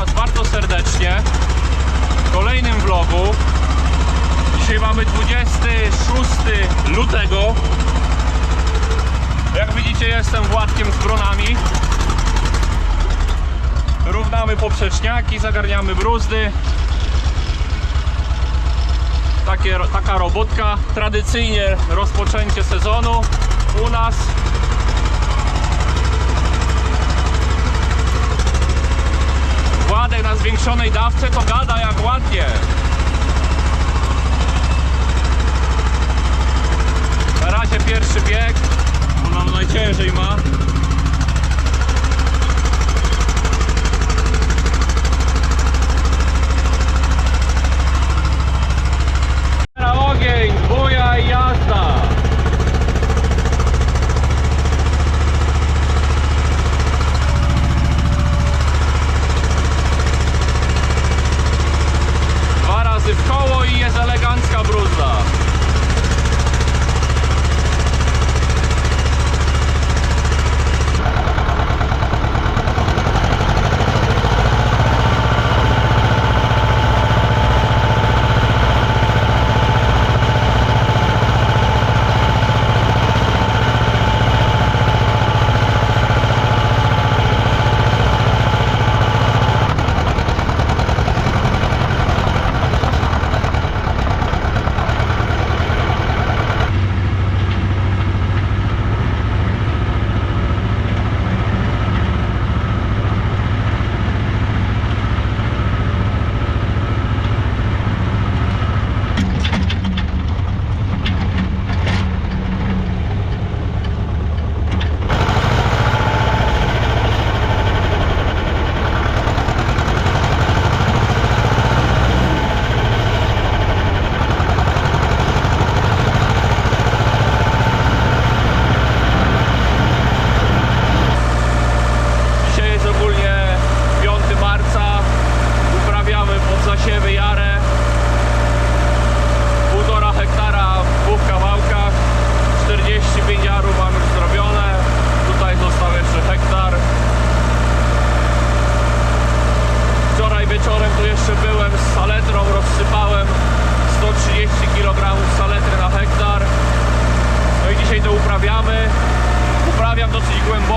Was bardzo serdecznie w kolejnym vlogu. Dzisiaj mamy 26 lutego. Jak widzicie jestem Władkiem z bronami. Równamy poprzeczniaki, zagarniamy bruzdy. Takie, taka robotka. Tradycyjnie rozpoczęcie sezonu u nas. Władek na zwiększonej dawce to gada jak ładnie. Na razie pierwszy bieg. On nam najciężej ma.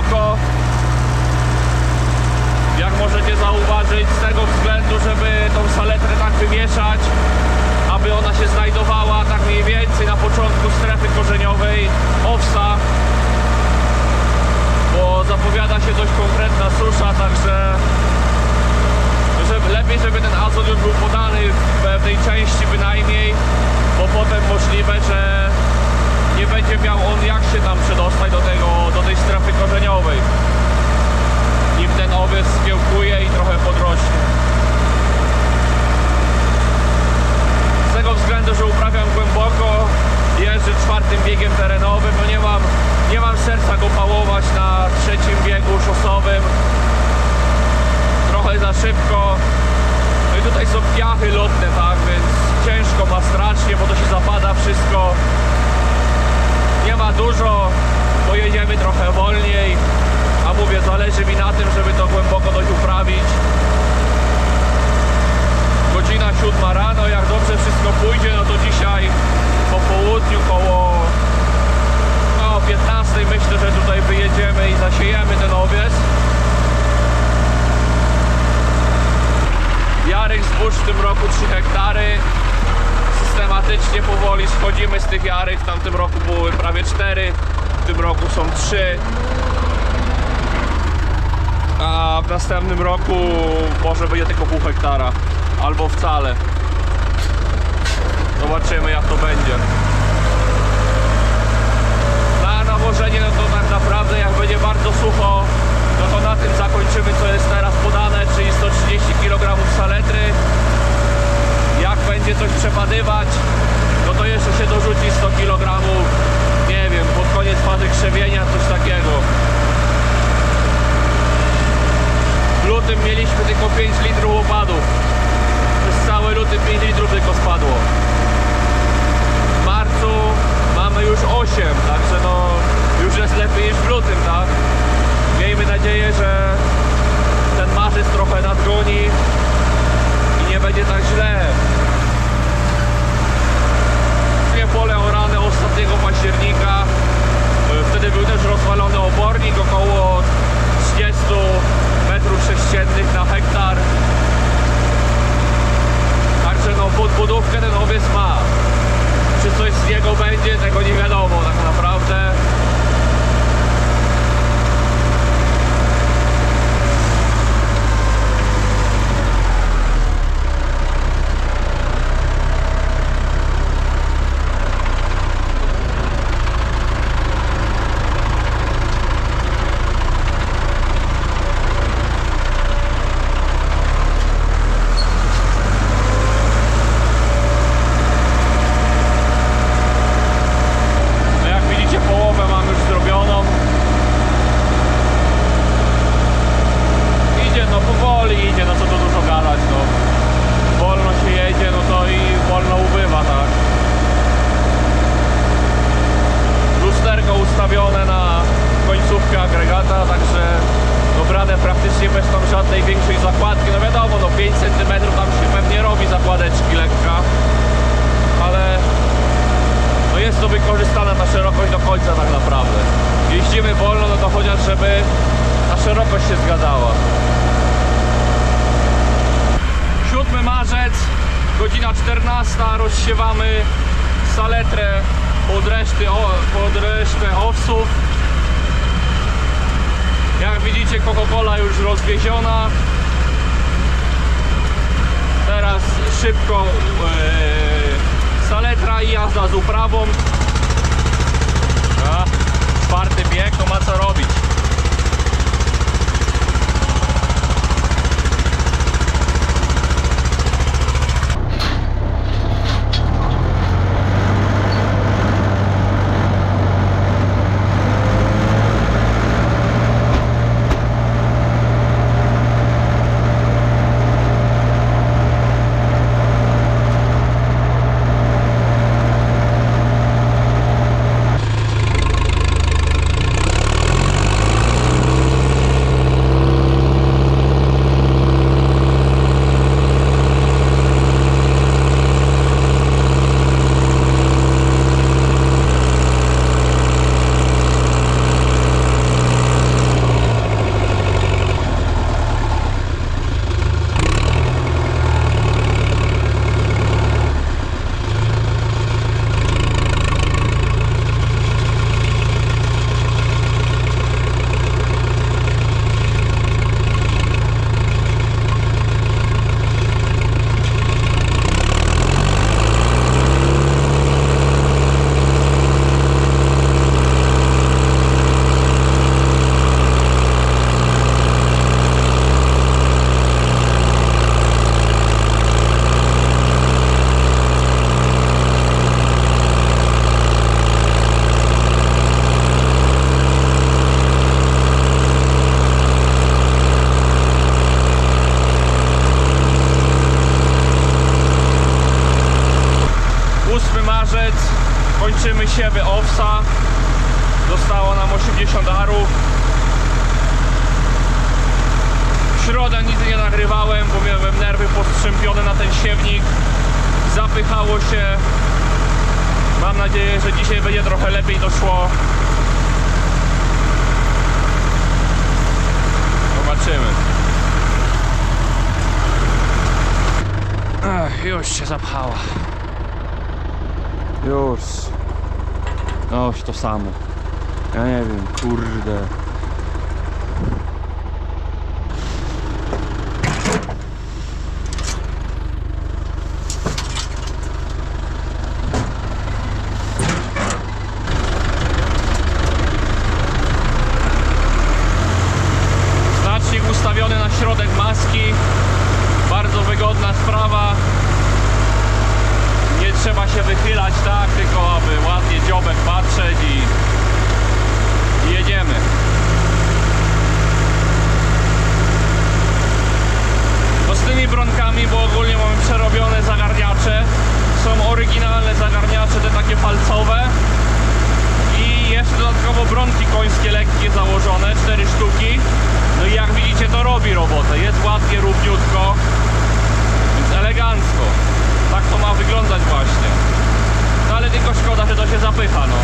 Głęboko. Jak możecie zauważyć, z tego względu, żeby tą saletrę tak wymieszać, aby ona się znajdowała tak mniej więcej na początku strefy korzeniowej owsa, bo zapowiada się dość konkretna susza, także żeby, lepiej, żeby ten azot już był podany w pewnej części bynajmniej, bo potem możliwe, że nie będzie miał on jak się tam przedostać do, tego, do tej strefy korzeniowej nim ten owiec skiełkuje i trochę podrośnie. Z tego względu, że uprawiam głęboko, jeżdżę czwartym biegiem terenowym, no nie mam, nie mam serca go pałować na trzecim biegu szosowym. Trochę za szybko. No i tutaj są piachy lotne, tak, więc ciężko ma strasznie, bo to się zapada wszystko. Nie ma dużo, pojedziemy trochę wolniej. A mówię, zależy mi na tym, żeby to głęboko dość uprawić. Godzina siódma rano, jak dobrze wszystko pójdzie, no to dzisiaj po południu koło no, 15 myślę, że tutaj wyjedziemy i zasiejemy ten owiec. Jarek zbóż w tym roku 3 hektary. Systematycznie powoli schodzimy z tych jarek. W tamtym roku były prawie 4, w tym roku są 3 a w następnym roku może będzie tylko pół hektara albo wcale. Zobaczymy jak to będzie. Na nawożenie no to tak naprawdę jak będzie bardzo sucho, no to na tym zakończymy co jest teraz podane, czyli 130 kg saletry. Jak będzie coś przepadywać, no to jeszcze się dorzuci 100 kg, nie wiem, pod koniec fazy krzewienia, coś takiego. W lutym mieliśmy tylko 5 litrów opadów. Przez cały luty 5 litrów tylko spadło. W marcu mamy już 8, także no już jest lepiej niż w lutym, tak? Miejmy nadzieję, że ten marzec trochę nadgoni będzie tak źle. Pole orane ostatniego października. E, Wtedy był też rozwalony obornik około 30 metrów sześciennych na hektar. Także no podbudówkę ten owiec ma. Czy coś z niego będzie, tego nie wiadomo tak naprawdę. No jak widzicie połowę mam już zrobioną. Idzie no powoli idzie, no co tu dużo gadać no. Wolno się jedzie, no to i wolno ubywa, tak. Lusterko ustawione na końcówkę agregata, także dobrane praktycznie bez tam żadnej większej zakładki. No wiadomo, no 5 cm tam się pewnie robi zakładeczki lekka, ale no jest to wykorzystane na szerokość do końca tak naprawdę. Jeździmy wolno, no to chociaż żeby ta szerokość się zgadzała. 7 marzec, godzina 14, rozsiewamy saletrę pod, reszty, pod resztę owsów. Jak widzicie Coca-Cola już rozwieziona. Teraz szybko e, saletra i jazda z uprawą. Nadzieję, że dzisiaj będzie trochę lepiej to szło zobaczymy Ach, już się zapchała już. No, już to samo. Ja nie wiem, kurde. Znacznik ustawiony na środek maski. Bardzo wygodna sprawa nie trzeba się wychylać tak, tylko aby ładnie dziobek patrzeć i, i jedziemy. No z tymi bronkami, bo ogólnie mamy przerobione zagarniacze. Są oryginalne zagarniacze, te takie palcowe. I jeszcze dodatkowo bronki końskie lekkie założone, 4 sztuki. No i jak widzicie to robi robotę, jest ładnie, równiutko. Więc elegancko. to ma wyglądać właśnie. No ale tylko szkoda, że to się zapycha, no.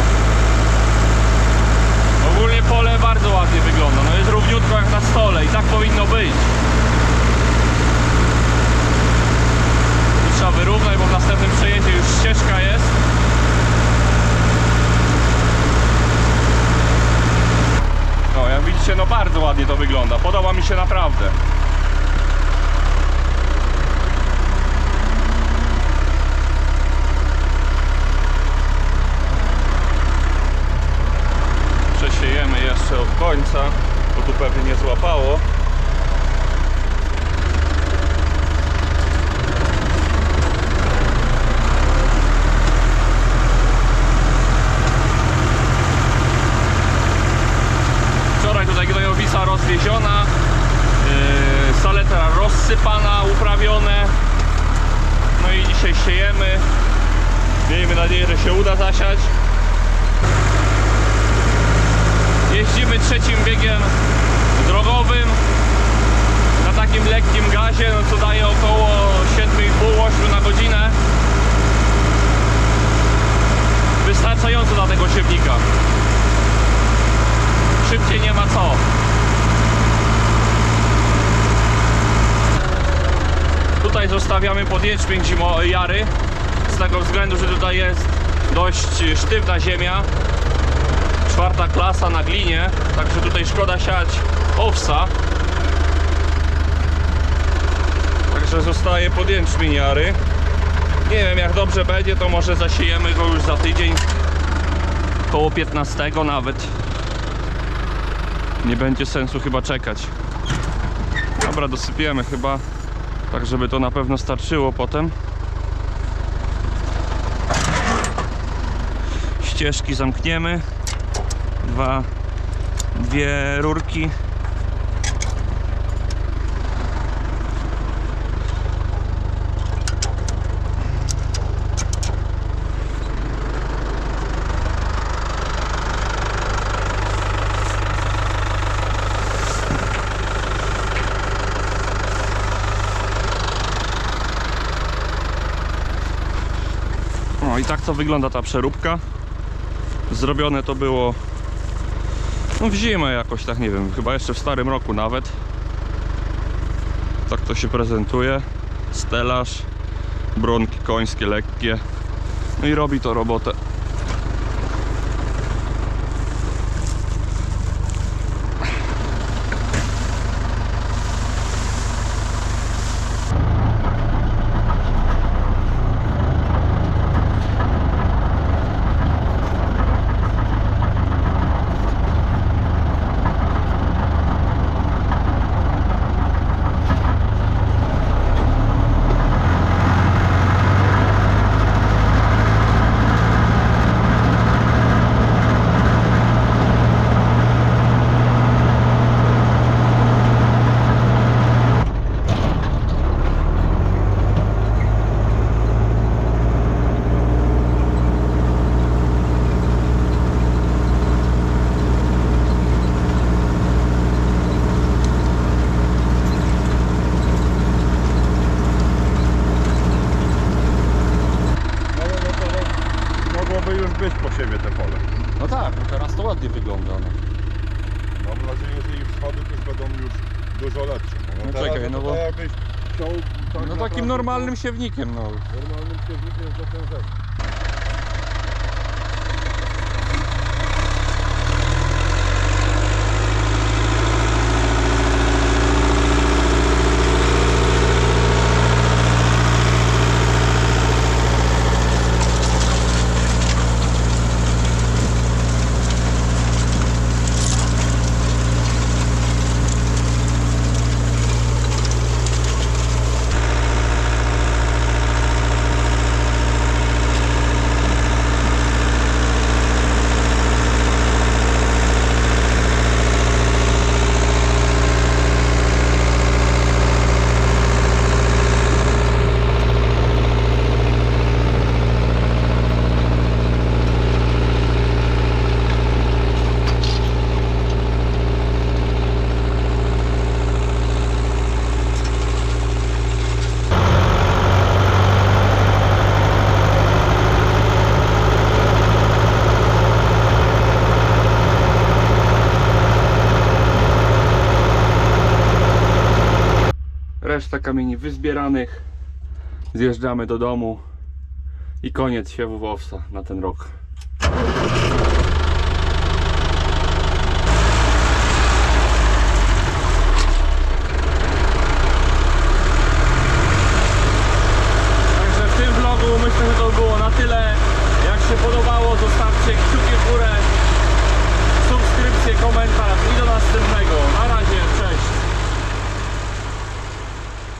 Ogólnie pole bardzo ładnie wygląda, no jest równiutko jak na stole i tak powinno być. Tu trzeba wyrównać, bo w następnym przejeździe już ścieżka jest. No, bardzo ładnie to wygląda. Podoba mi się naprawdę. Przesiejemy jeszcze od końca, bo tu pewnie nie złapało. Wczoraj tutaj gnojowica rozwieziona, yy, saletra rozsypana, uprawione. No i dzisiaj siejemy. Miejmy nadzieję, że się uda zasiać. Jeździmy trzecim biegiem drogowym na takim lekkim gazie, no co daje około 7,5-8 na godzinę. Wystarczająco dla tego siewnika. Szybciej nie ma co. Tutaj zostawiamy pod jęczmień zimo jary z tego względu, że tutaj jest dość sztywna ziemia czwarta klasa na glinie, także tutaj szkoda siać owsa. Także zostaje pod jęczmień jary. Nie wiem jak dobrze będzie, to może zasiejemy go już za tydzień. Koło 15 nawet. Nie będzie sensu chyba czekać. Dobra, dosypiemy chyba. Tak, żeby to na pewno starczyło potem. Ścieżki zamkniemy dwa, dwie rurki. No i tak to wygląda ta przeróbka. Zrobione to było no w zimę jakoś tak, nie wiem, chyba jeszcze w starym roku nawet. Tak to się prezentuje. Stelaż, bronki końskie, lekkie. No i robi to robotę. Ale no to mogłoby już być po siebie te pole. No tak, no teraz to ładnie wygląda. No. Mam nadzieję, że i wschody też będą już dużo lepsze. No teraz czekaj, no to bo- tak jakbyś chciał tak no naprawdę takim normalnym siewnikiem, no. Normalnym siewnikiem z zaciążeniem. Reszta kamieni wyzbieranych. Zjeżdżamy do domu i koniec siewów owsa na ten rok.